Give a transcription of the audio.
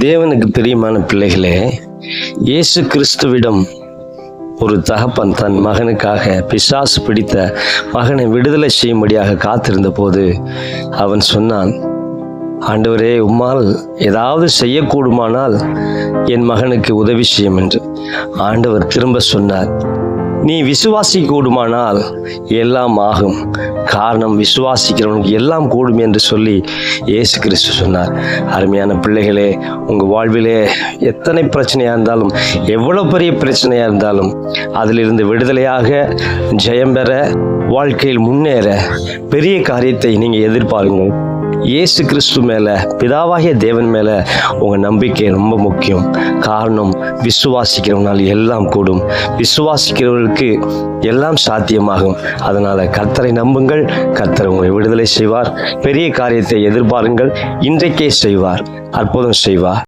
தேவனுக்கு பிரியமான பிள்ளைகளே இயேசு கிறிஸ்துவிடம் ஒரு தகப்பன் தன் மகனுக்காக பிசாசு பிடித்த மகனை விடுதலை செய்யும்படியாக காத்திருந்த போது அவன் சொன்னான் ஆண்டவரே உம்மால் ஏதாவது செய்யக்கூடுமானால் என் மகனுக்கு உதவி செய்யும் என்று. ஆண்டவர் திரும்ப சொன்னார் நீ விசுவாசி கூடுமானால் எல்லாம் ஆகும். காரணம் விசுவாசிக்கிறவனுக்கு எல்லாம் கூடும் என்று சொல்லி இயேசு கிறிஸ்து சொன்னார். அருமையான பிள்ளைகளே உங்கள் வாழ்விலே எத்தனை பிரச்சனையாக இருந்தாலும் எவ்வளோ பெரிய பிரச்சனையாக இருந்தாலும் அதிலிருந்து விடுதலையாக ஜெயம் பெற வாழ்க்கையில் முன்னேற பெரிய காரியத்தை நீங்கள் எதிர்பாருங்கள். இயேசு கிறிஸ்து மேலே பிதாவாகிய தேவன் மேலே உங்கள் நம்பிக்கை ரொம்ப முக்கியம். காரணம் விசுவாசிக்கிறவனால் எல்லாம் கூடும். விசுவாசிக்கிறவர்களுக்கு எல்லாம் சாத்தியமாகும். அதனால் கர்த்தரை நம்புங்கள். கர்த்தர் உங்களை விடுதலை செய்வார். பெரிய காரியத்தை எதிர்பாருங்கள். இன்றைக்கே செய்வார். அற்புதம் செய்வார்.